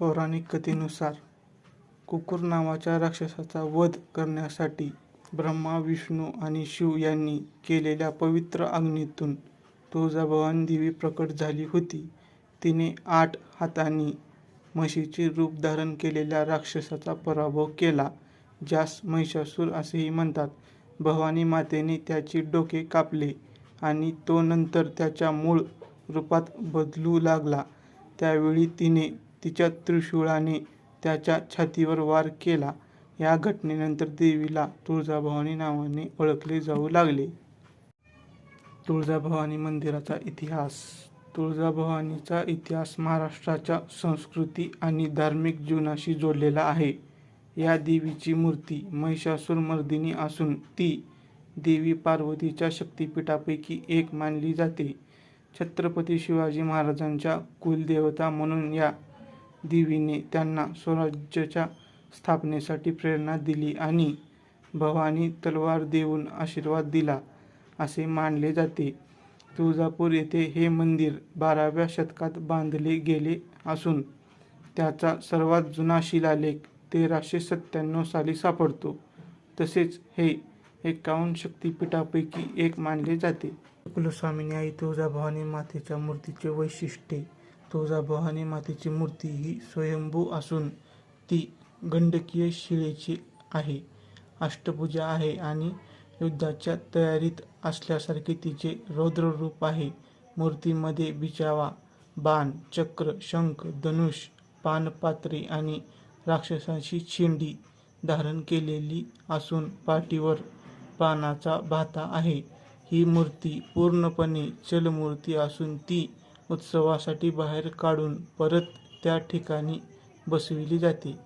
पौराणिक कथेनुसार कुकुर नावाच्या राक्षसाचा वध करण्यासाठी ब्रह्मा विष्णू आणि शिव यांनी केलेल्या पवित्र अग्नीतून तुळजाभवानी देवी प्रकट झाली होती. तिने आठ हातांनी म्हशीचे रूप धारण केलेल्या राक्षसाचा पराभव केला ज्यास महिषासूर असेही म्हणतात. भवानी मातेने त्याचे डोके कापले आणि तो नंतर त्याच्या मूळ रूपात बदलू लागला. त्यावेळी तिने तिच्या त्रिशूळाने त्याच्या छातीवर वार केला. या घटनेनंतर देवीला तुळजाभवानी नावाने ओळखले जाऊ लागले. तुळजाभवानी मंदिराचा इतिहास. तुळजाभवानीचा इतिहास महाराष्ट्राच्या संस्कृती आणि धार्मिक जीवनाशी जोडलेला आहे. या देवीची मूर्ती महिषासुरमर्दिनी असून ती देवी पार्वतीच्या शक्तिपीठापैकी एक मानली जाते. छत्रपती शिवाजी महाराजांच्या कुलदेवता म्हणून या देवीने त्यांना स्वराज्याच्या स्थापनेसाठी प्रेरणा दिली आणि भवानी तलवार देऊन आशीर्वाद दिला असे मानले जाते. तुळजापूर येथे हे मंदिर बाराव्या शतकात बांधले गेले असून त्याचा सर्वात जुना शिलालेख तेराशे सत्त्याण्णव साली सापडतो. तसेच हे एकावन्न शक्तिपीठापैकी एक मानले जाते. कुलस्वामिनी आई तुळजाभवानी मातेच्या मूर्तीचे वैशिष्ट्ये तुळजाभवानी मातेची मूर्ती ही स्वयंभू असून ती गंडकीय शिळेची आहे. अष्टपूजा आहे आणि युद्धाच्या तयारीत असल्यासारखे तिचे रौद्र रूप आहे. मूर्तीमध्ये बिचावा बाण चक्र शंख धनुष पानपात्रे आणि राक्षसाची शेंडी धारण केलेली असून पाठीवर पानाचा भाता आहे. ही मूर्ती पूर्णपणे चलमूर्ती असून ती उत्सवासाठी बाहेर काढून परत त्या ठिकाणी बसविली जाते.